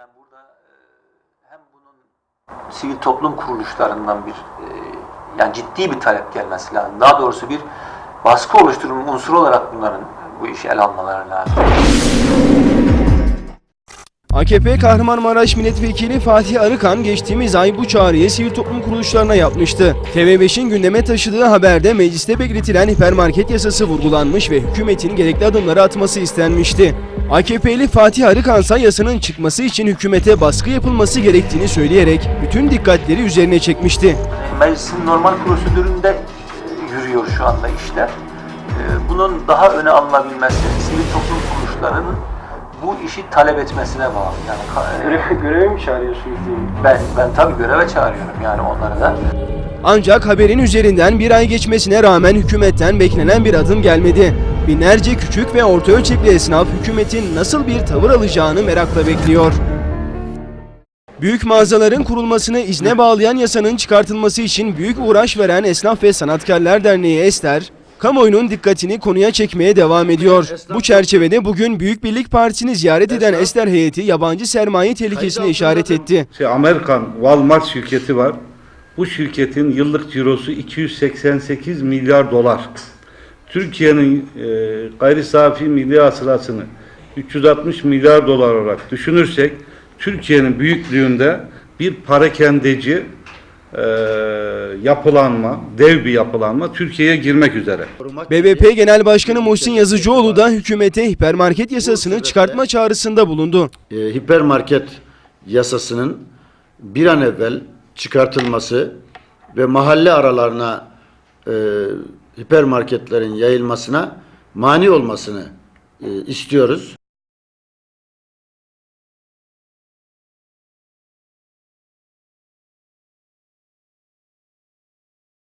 Yani burada e, hem bunun sivil toplum kuruluşlarından bir e, yani ciddi bir talep gelmesi lazım. Daha doğrusu bir baskı oluşturma unsuru olarak bunların bu işi ele almaları lazım. AKP Kahramanmaraş Milletvekili Fatih Arıkan geçtiğimiz ay bu çağrıyı sivil toplum kuruluşlarına yapmıştı. TV5'in gündeme taşıdığı haberde mecliste bekletilen hipermarket yasası vurgulanmış ve hükümetin gerekli adımları atması istenmişti. AKP'li Fatih Arıkan ise yasanın çıkması için hükümete baskı yapılması gerektiğini söyleyerek bütün dikkatleri üzerine çekmişti. Meclisin normal prosedüründe yürüyor şu anda işler. E, Bunun daha öne alınabilmesi, sivil toplum kuruluşlarının bu işi talep etmesine bağlı. Yani Göreve, göreve mi çağırıyorsunuz ben ben tabii göreve çağırıyorum yani onları da. Ancak haberin üzerinden bir ay geçmesine rağmen hükümetten beklenen bir adım gelmedi. Binlerce küçük ve orta ölçekli esnaf hükümetin nasıl bir tavır alacağını merakla bekliyor. Büyük mağazaların kurulmasını izne bağlayan yasanın çıkartılması için büyük uğraş veren Esnaf ve Sanatkarlar Derneği Ester, kamuoyunun dikkatini konuya çekmeye devam ediyor. Bu çerçevede bugün Büyük Birlik Partisi'ni ziyaret eden Ester heyeti yabancı sermaye tehlikesine işaret etti. Şey, Amerikan Walmart şirketi var. Bu şirketin yıllık cirosu 288 milyar dolar. Türkiye'nin e, gayri safi milli hasılasını 360 milyar dolar olarak düşünürsek Türkiye'nin büyüklüğünde bir parakendeci e, yapılanma, dev bir yapılanma Türkiye'ye girmek üzere. BBP Genel Başkanı Muhsin Yazıcıoğlu da hükümete hipermarket yasasını çıkartma çağrısında bulundu. e, hipermarket yasasının bir an evvel çıkartılması ve mahalle aralarına e, hipermarketlerin yayılmasına mani olmasını e, istiyoruz.